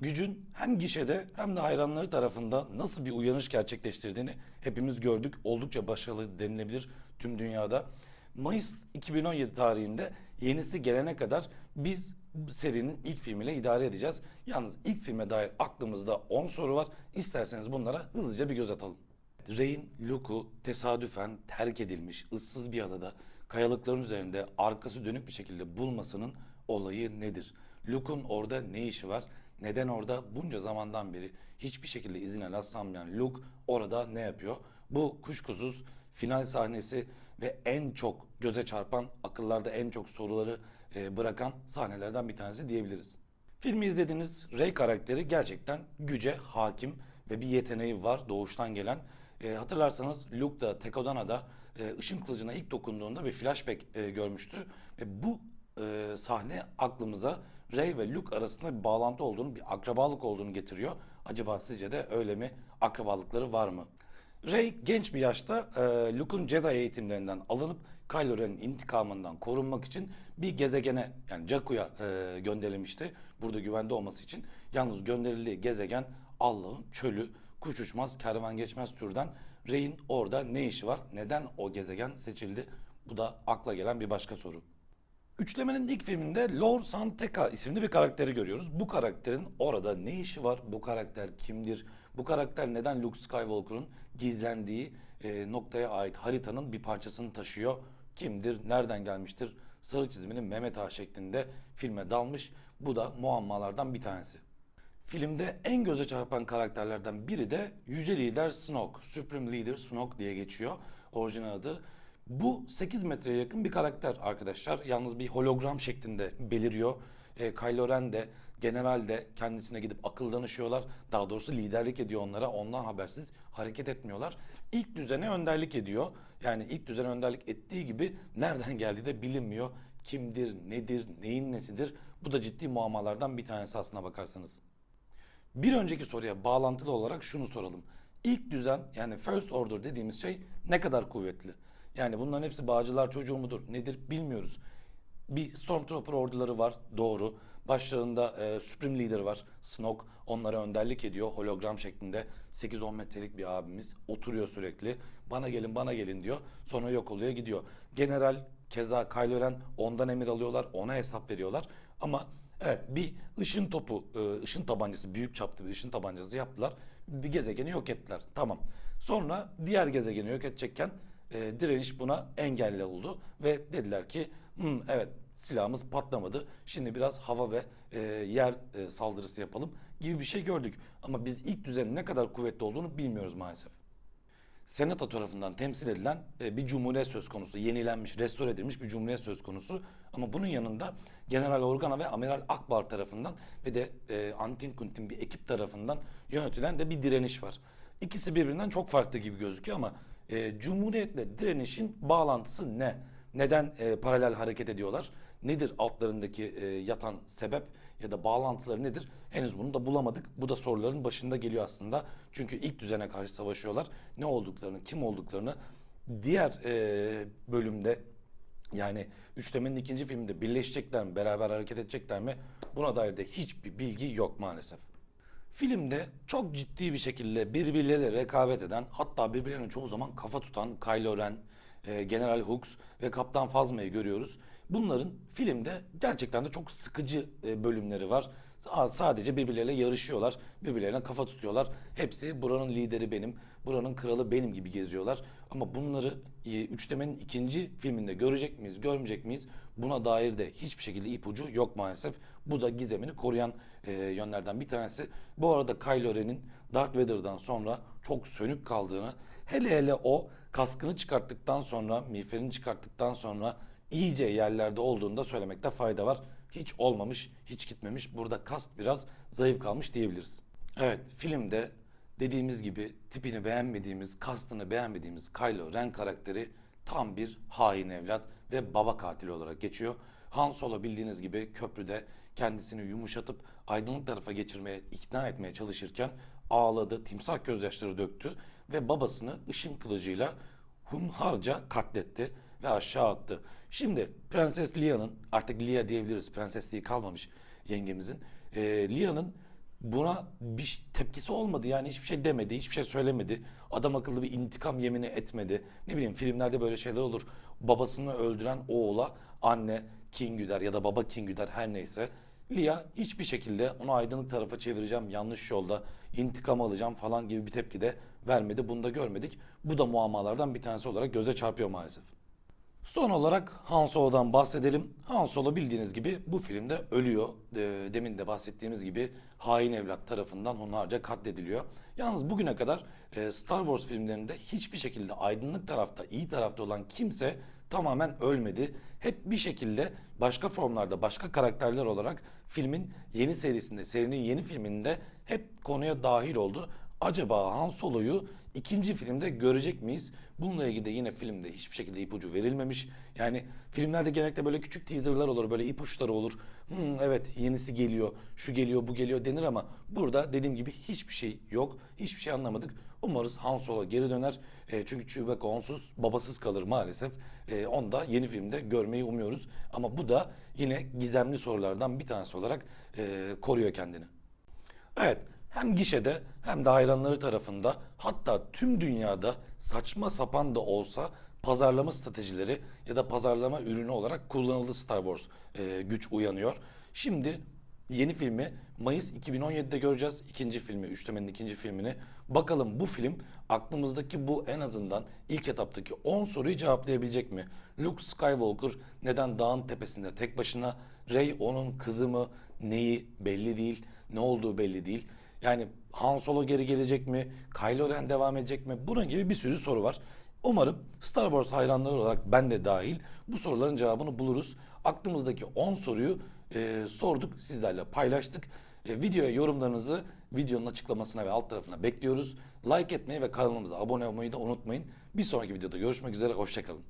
gücün hem gişede hem de hayranları tarafından nasıl bir uyanış gerçekleştirdiğini hepimiz gördük. Oldukça başarılı denilebilir tüm dünyada. Mayıs 2017 tarihinde yenisi gelene kadar biz serinin ilk filmiyle idare edeceğiz. Yalnız ilk filme dair aklımızda 10 soru var. İsterseniz bunlara hızlıca bir göz atalım. Rey'in Luke'u tesadüfen terk edilmiş ıssız bir adada kayalıkların üzerinde arkası dönük bir şekilde bulmasının olayı nedir? Luke'un orada ne işi var? Neden orada bunca zamandan beri hiçbir şekilde izine rastlanmayan Luke orada ne yapıyor? Bu kuşkusuz final sahnesi ve en çok göze çarpan, akıllarda en çok soruları e, bırakan sahnelerden bir tanesi diyebiliriz. Filmi izlediğiniz Rey karakteri gerçekten güce hakim ve bir yeteneği var doğuştan gelen. E, hatırlarsanız Luke da Tekodana'da e, ışın kılıcına ilk dokunduğunda bir flashback e, görmüştü. Ve bu e, sahne aklımıza Rey ve Luke arasında bir bağlantı olduğunu, bir akrabalık olduğunu getiriyor. Acaba sizce de öyle mi? Akrabalıkları var mı? Rey genç bir yaşta e, Luke'un Jedi eğitimlerinden alınıp Kylo Ren'in intikamından korunmak için bir gezegene yani Jakku'ya e, gönderilmişti. Burada güvende olması için. Yalnız gönderildiği gezegen Allah'ın çölü, kuş uçmaz, kervan geçmez türden. Rey'in orada ne işi var? Neden o gezegen seçildi? Bu da akla gelen bir başka soru. Üçlemenin ilk filminde Lor Santeka isimli bir karakteri görüyoruz. Bu karakterin orada ne işi var? Bu karakter kimdir? Bu karakter neden Luke Skywalker'ın gizlendiği e, noktaya ait haritanın bir parçasını taşıyor? Kimdir? Nereden gelmiştir? Sarı çizminin Mehmet Ağa şeklinde filme dalmış. Bu da muammalardan bir tanesi. Filmde en göze çarpan karakterlerden biri de Yüce Lider Snoke. Supreme Leader Snoke diye geçiyor orijinal adı. Bu 8 metreye yakın bir karakter arkadaşlar. Yalnız bir hologram şeklinde beliriyor. E, Kylo Ren de general de kendisine gidip akıl danışıyorlar. Daha doğrusu liderlik ediyor onlara. Ondan habersiz hareket etmiyorlar. İlk düzene önderlik ediyor. Yani ilk düzene önderlik ettiği gibi nereden geldiği de bilinmiyor. Kimdir, nedir, neyin nesidir? Bu da ciddi muammalardan bir tanesi aslına bakarsanız. Bir önceki soruya bağlantılı olarak şunu soralım. İlk düzen yani first order dediğimiz şey ne kadar kuvvetli? Yani bunların hepsi bağcılar çocuğu mudur nedir bilmiyoruz. Bir Stormtrooper orduları var doğru. Başlarında e, Supreme Leader var Snoke onlara önderlik ediyor hologram şeklinde 8-10 metrelik bir abimiz oturuyor sürekli bana gelin bana gelin diyor sonra yok oluyor gidiyor. General keza Kylo Ren ondan emir alıyorlar ona hesap veriyorlar ama Evet bir ışın topu, e, ışın tabancası, büyük çaplı bir ışın tabancası yaptılar. Bir gezegeni yok ettiler. Tamam. Sonra diğer gezegeni yok edecekken e, direniş buna engelli oldu. Ve dediler ki "Hmm, evet silahımız patlamadı. Şimdi biraz hava ve e, yer e, saldırısı yapalım gibi bir şey gördük. Ama biz ilk düzenin ne kadar kuvvetli olduğunu bilmiyoruz maalesef. Senato tarafından temsil edilen e, bir cumhuriyet söz konusu. Yenilenmiş, restore edilmiş bir cumhuriyet söz konusu. Ama bunun yanında General Organa ve Amiral Akbar tarafından ve de e, Antin Kuntin bir ekip tarafından yönetilen de bir direniş var. İkisi birbirinden çok farklı gibi gözüküyor ama e, cumhuriyetle direnişin bağlantısı ne? Neden e, paralel hareket ediyorlar? Nedir altlarındaki e, yatan sebep ya da bağlantıları nedir? Henüz bunu da bulamadık. Bu da soruların başında geliyor aslında. Çünkü ilk düzene karşı savaşıyorlar. Ne olduklarını, kim olduklarını diğer e, bölümde yani üçlemenin ikinci filminde birleşecekler mi, beraber hareket edecekler mi? Buna dair de hiçbir bilgi yok maalesef. Filmde çok ciddi bir şekilde birbirleriyle rekabet eden hatta birbirlerine çoğu zaman kafa tutan Kylo Ren, e, General Hux ve Kaptan Phasma'yı görüyoruz. Bunların filmde gerçekten de çok sıkıcı e, bölümleri var. Sa- Sadece birbirleriyle yarışıyorlar, birbirlerine kafa tutuyorlar. Hepsi buranın lideri benim, buranın kralı benim gibi geziyorlar. Ama bunları e, üçlemenin ikinci filminde görecek miyiz, görmeyecek miyiz? Buna dair de hiçbir şekilde ipucu yok maalesef. Bu da gizemini koruyan e, yönlerden bir tanesi. Bu arada Kylo Ren'in Darth Vader'dan sonra çok sönük kaldığını, hele hele o kaskını çıkarttıktan sonra, miğferini çıkarttıktan sonra iyice yerlerde olduğunu da söylemekte fayda var. Hiç olmamış, hiç gitmemiş. Burada kast biraz zayıf kalmış diyebiliriz. Evet, filmde dediğimiz gibi tipini beğenmediğimiz, kastını beğenmediğimiz Kylo Ren karakteri tam bir hain evlat ve baba katili olarak geçiyor. Han Solo bildiğiniz gibi köprüde kendisini yumuşatıp aydınlık tarafa geçirmeye, ikna etmeye çalışırken ağladı, timsah gözyaşları döktü ve babasını ışın kılıcıyla hunharca katletti ve aşağı attı. Şimdi Prenses Leia'nın artık Leia diyebiliriz. Prensesliği kalmamış yengemizin. E, Leia'nın buna bir tepkisi olmadı. Yani hiçbir şey demedi, hiçbir şey söylemedi. Adam akıllı bir intikam yemini etmedi. Ne bileyim filmlerde böyle şeyler olur. Babasını öldüren oğula anne kin güder ya da baba kin güder her neyse. Lia hiçbir şekilde onu aydınlık tarafa çevireceğim, yanlış yolda intikam alacağım falan gibi bir tepki de vermedi. Bunu da görmedik. Bu da muammalardan bir tanesi olarak göze çarpıyor maalesef. Son olarak Han Solo'dan bahsedelim. Han Solo bildiğiniz gibi bu filmde ölüyor. Demin de bahsettiğimiz gibi hain evlat tarafından hunharca katlediliyor. Yalnız bugüne kadar e, Star Wars filmlerinde hiçbir şekilde aydınlık tarafta, iyi tarafta olan kimse tamamen ölmedi. Hep bir şekilde başka formlarda, başka karakterler olarak filmin yeni serisinde, serinin yeni filminde hep konuya dahil oldu. Acaba Han Solo'yu ikinci filmde görecek miyiz? Bununla ilgili de yine filmde hiçbir şekilde ipucu verilmemiş. Yani filmlerde genellikle böyle küçük teaserlar olur, böyle ipuçları olur. Hmm, evet yenisi geliyor, şu geliyor, bu geliyor denir ama burada dediğim gibi hiçbir şey yok. Hiçbir şey anlamadık. Umarız Han Solo geri döner. E, çünkü Chewbacca onsuz babasız kalır maalesef. E, onu da yeni filmde görmeyi umuyoruz. Ama bu da yine gizemli sorulardan bir tanesi olarak e, koruyor kendini. Evet, hem gişede hem de hayranları tarafında hatta tüm dünyada saçma sapan da olsa pazarlama stratejileri ya da pazarlama ürünü olarak kullanıldı Star Wars e, güç uyanıyor. Şimdi yeni filmi Mayıs 2017'de göreceğiz. İkinci filmi, üçlemenin ikinci filmini. Bakalım bu film aklımızdaki bu en azından ilk etaptaki 10 soruyu cevaplayabilecek mi? Luke Skywalker neden dağın tepesinde tek başına? Rey onun kızı mı? Neyi belli değil. Ne olduğu belli değil. Yani Han Solo geri gelecek mi? Kylo Ren devam edecek mi? Bunun gibi bir sürü soru var. Umarım Star Wars hayranları olarak ben de dahil bu soruların cevabını buluruz. Aklımızdaki 10 soruyu e, sorduk, sizlerle paylaştık. E, videoya yorumlarınızı videonun açıklamasına ve alt tarafına bekliyoruz. Like etmeyi ve kanalımıza abone olmayı da unutmayın. Bir sonraki videoda görüşmek üzere, hoşçakalın.